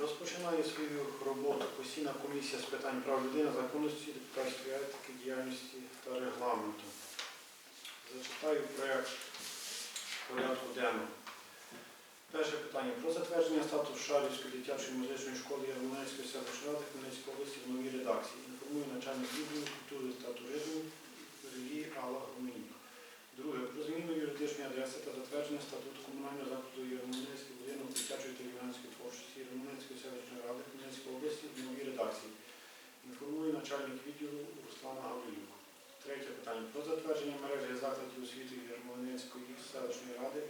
Розпочинає свою роботу постійна комісія з питань прав людини, законності, депутатської етики, діяльності та регламенту. Зачитаю проект порядку денного. Перше питання про затвердження статусу Шарівської дитячої музичної школи Ярмолинської селищної ради Хмельницької області в новій редакції. Інформує начальник відділу культури та туризму Сергій Алла Гуменюк. Друге. Про зміну юридичної адреси та затвердження статуту комунального закладу Ярмолинський будинок дитячої та юнацької творчості Ярмолинської селищної ради Хмельницької області в новій редакції. Інформує начальник відділу Руслана Гаврилюк. Третє питання. Про затвердження мережі закладів освіти Ярмолинської селищної ради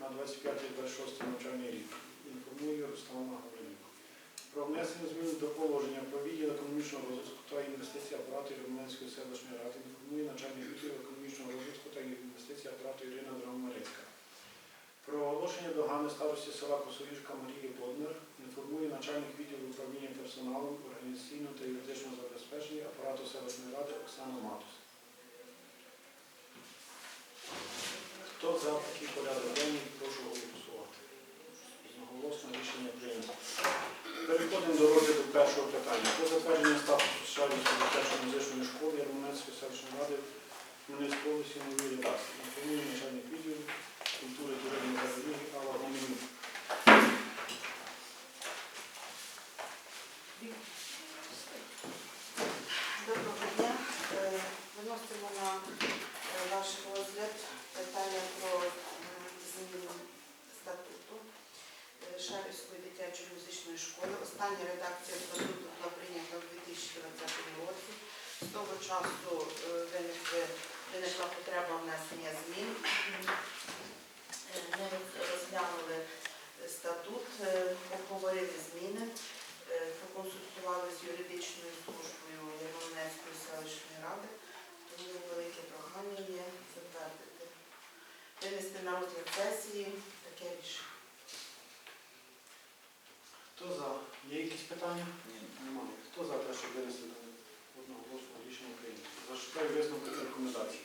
на 25-26 навчальний рік. Інформує Руслана Гаврилюк. Про внесення змін до положення про відділ економічного розвитку та інвестицій апарату Ярмолинської селищної ради. Інформує начальник відділу економічного розвитку та інвестицій апарату Ірина Драгомирецька. Про оголошення догани старості села Косовішка Марії Боднер інформує начальник відділу управління персоналом, організаційного та юридичного забезпечення апарату селищної ради Оксана Матус. Хто за такий порядок денний, прошу голосувати. Одноголосно рішення прийнято. Переходимо до розгляду першого питання. Про затвердження статусу Шарівської дитячої музичної школи Ярмонецької селищної ради Хмельницької області нової редакції. Інформує начальник відділу культури, туризму та релігії Алла Гомінюк. Доброго дня. Е, Виносимо на е, ваш розгляд питання про зміну статуту е, Шарівської дитячої музичної школи. Остання редакція статуту була прийнята у 2020 році. З того часу е, виникла потреба внесення змін. Е, Ми розглянули статут, е, обговорили зміни. Е, проконсультували з юридичною службою Ярмолинецької селищної ради, тому велике прохання є затвердити. Винести на розгляд сесії таке рішення. Хто за? Є якісь питання? Немає. Хто за те, щоб винести одноголосно рішення прийнято? Зачитаю висновки та рекомендації.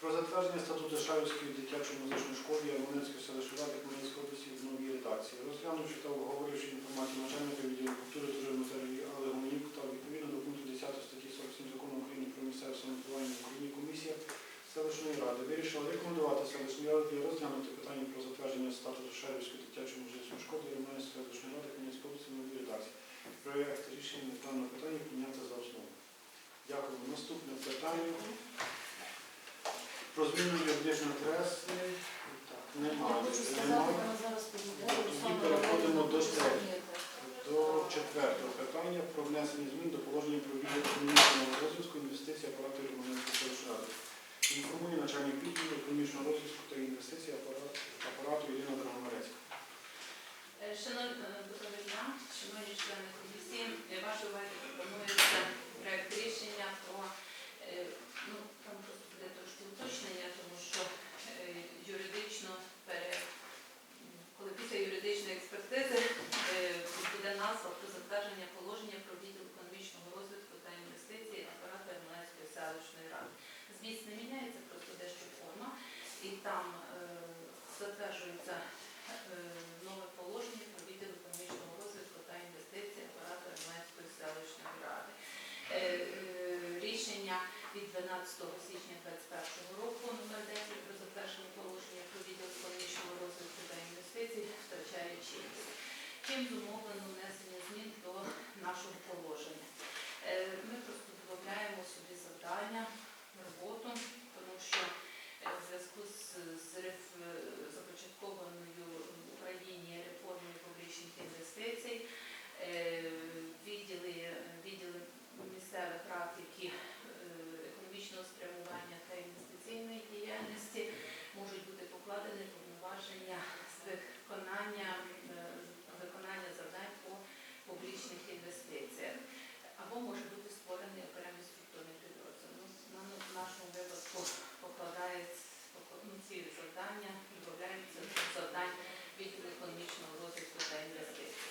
Про затвердження статуту Шарівської дитячої музичної школи Ярмолинської селищної ради Хмельницької області в новій редакції. Розглянувши та обговоривши інформацію начальника відділу культури, туризму та релігії Алли Гуменюк та відповідно до пункту 10 статті 47 закону України про місцеве самоврядування в Україні комісія селищної ради вирішила рекомендувати селищній раді розглянути питання про затвердження статусу Шарівської дитячої музичної школи Ярмолинської селищної ради Хмельницької області в новій редакції. Проєкт рішення даного питання прийняти за основу. Дякую. Наступне питання. Про зміну юридичної адреси. Так, Я немає. хочу сказати, Немає. зараз підійдемо. Тоді переходимо до третього. До четвертого питання про внесення змін до положення про відділ економічного розвитку інвестицій апарату Романської селищної ради. Інформує начальник відділу економічного розвитку та інвестицій апарату, апарату Ірина Драгомарецька. Е, Шановні е, доброго дня, шановні члени комісії, е, вашій увазі пропонується проект рішення про е, ну там просто буде трошки уточнення, тому що е, юридично пере м, коли після юридичної експертизи е, буде назва про затвердження положення про відділ економічного розвитку та інвестицій апарату Ярмолинської селищної ради. Зміст не міняється, просто дещо форма, і там е, затверджується е, нове положення про відділ економічного розвитку та інвестицій апарату Армянської селищної ради. Е, е, Рішення від 12 січня 2021 року номер 10 про затвердження положення про відділ економічного розвитку та інвестицій втрачає чинність. Чим зумовлено внесення змін до нашого положення. Е, Ми просто додаємо собі завдання, роботу, тому що е, в зв'язку з, з е, започаткованою в Україні реформою публічних інвестицій, відділи, відділи місцевих рад, які економічного спрямування та інвестиційної діяльності можуть бути покладені повноваження з виконання, публічних інвестиціях. Або може бути створений окремий структурний підрозділ. Ну, на в нашому випадку покладається ну, ці завдання, до завдань відділу економічного розвитку та інвестицій.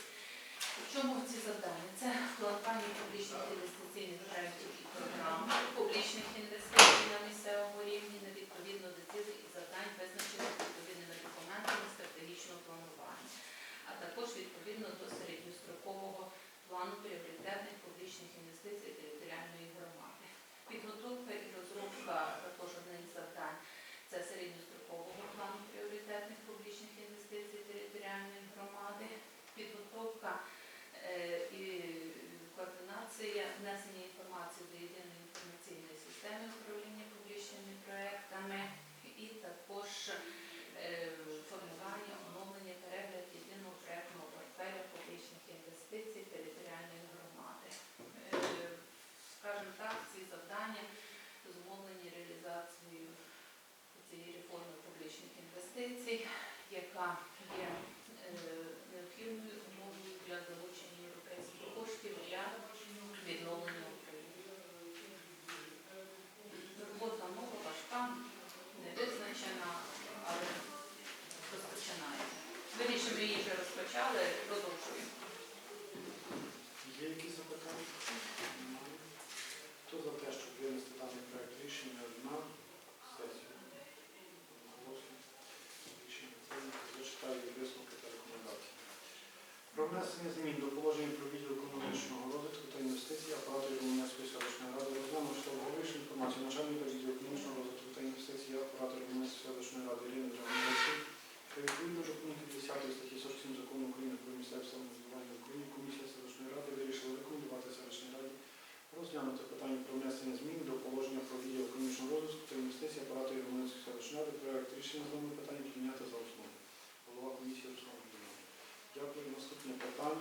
У чому ці завдання? Це планування публічних інвестиційних проєктів і програм, публічних інвестицій на місцевому рівні на відповідно до цілей і завдань, визначених відповідними документами стратегічного планування, а також відповідно до серед плану пріоритетних публічних інвестицій територіальної громади. Підготовка і розробка е, цієї реформи публічних інвестицій, яка є е, необхідною умовою для залучення європейських коштів для відновлення України. Робота мова важка, не визначена, але розпочинається. Вирішимо, ми її вже розпочали, продовжуємо. Є якісь запитання? Хто за те, щоб винести даний проєкт рішення Про внесення змін до положення про відділ економічного розвитку та інвестицій апарату Рівненської селищної ради розглянувши що обговоривши інформацію. Начальника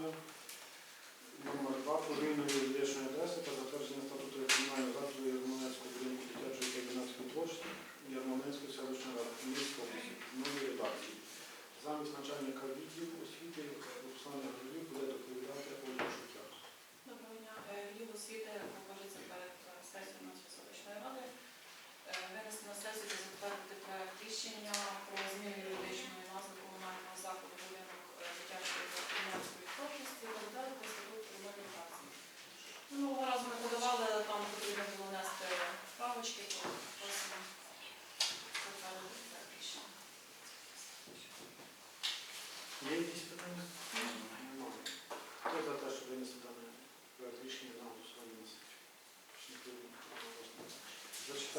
номер 2 повинні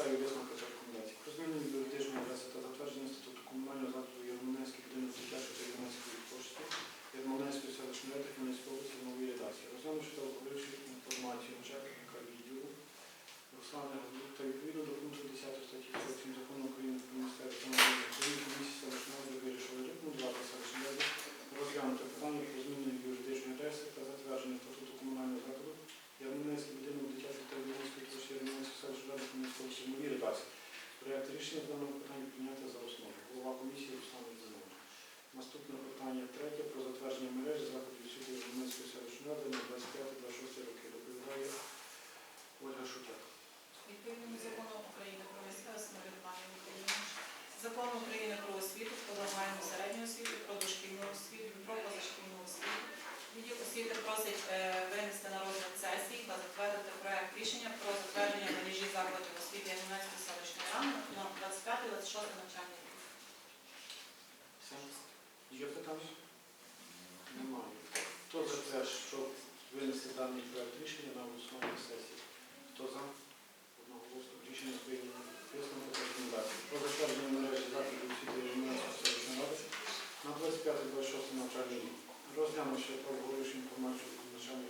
So you just Шутяк. Відповідним законом України про місцеве самоврядування України, законом України про освіту, про загальну середню освіту, про дошкільну освіту, про позашкільну освіту. Відділ освіти просить е, винести на розгляд сесії та затвердити проект рішення про затвердження мережі закладів освіти Янівецької селищної ради на 25-26 навчальний рік. Є питання? Немає. Хто за те, що винести даний проект рішення на голосування? Kto za? Jednogłośnie 10 Jestem poprosimy bardziej. Pozostawiam na razie za produkcję wielomiastowiczonowy na 25 Warszawy na Czarninie. Rozmiano się po informacji z naszami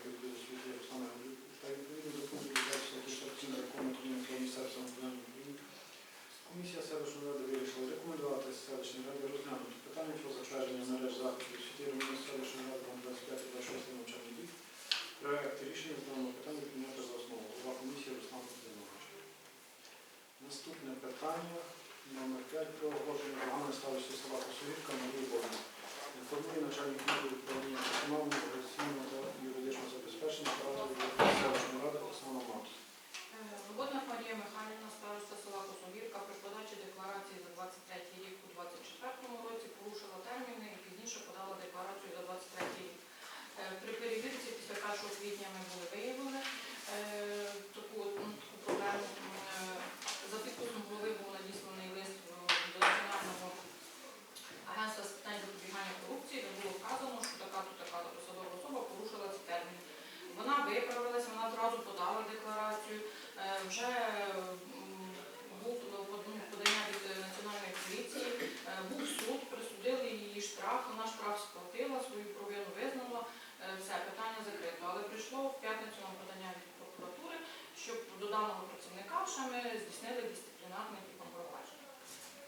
ми здійснили дисциплінарне типу провадження.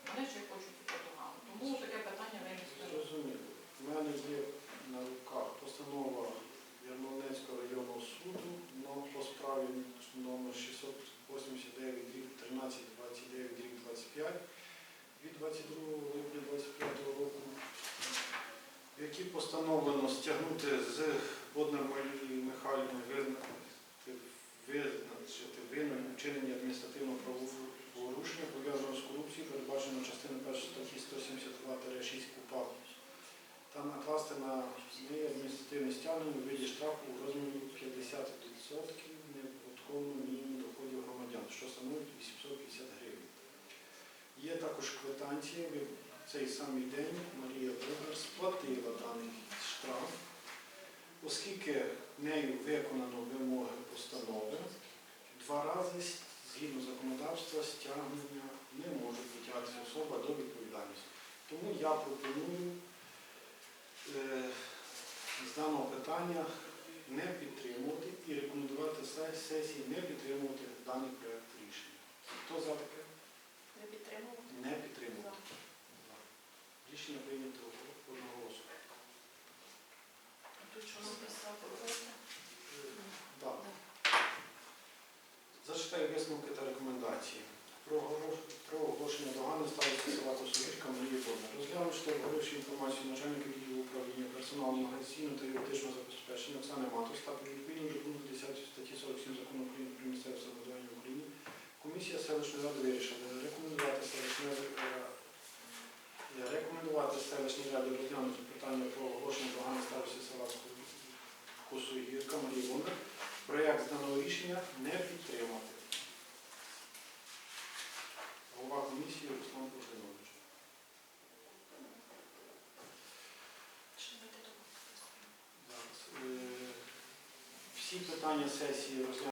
Вони ще хочуть типу догану. Тому таке питання винесли. Зрозуміло. У мене є на руках постанова Ярмолинецького районного суду по справі номер 689 рік 1329 рік 25 від 22 липня 25 року, в якій постановлено стягнути з Марії Михайлівни визначити і вчинення адміністративного правопорушення пов'язаного з корупцією, передбачено частиною 1 статті 172-6 КУПАП та накласти на неї адміністративне стягнення у виді штрафу у розмірі 50% неподаткового мінімуму доходів громадян, що становить 850 гривень. Є також квитанція, в цей самий день Марія Богар сплатила даний штраф, оскільки нею виконано вимоги постанови, два рази згідно законодавства стягнення не може притягнутися особа до відповідальності. Тому я пропоную е, з даного питання не підтримувати і рекомендувати сесії не підтримувати даний проект рішення. Хто за таке? Не підтримувати? Не підтримувати. За. Рішення прийнято одноголосно. Тут що написати робити? Так. Зачитаю висновки та рекомендації. Про оголошення догани ставиться села Косовірка Марії Бодна. Розглянувши та обговоривши інформацію начальника відділу управління персоналу магазину та юридичного забезпечення Оксани Матус та відповідно до пункту 10 статті 47 закону України про місцеве самоврядування в Україні, комісія селищної ради вирішила рекомендувати селищній е, рекомендувати селищній раді розглянути питання про оголошення догани ставиться села Косовірка Марії Бодна. Проєкт з даного рішення не підтримати. Голова комісії Руслан Пушинович. Чи зайти до Зараз. Е, Всі питання сесії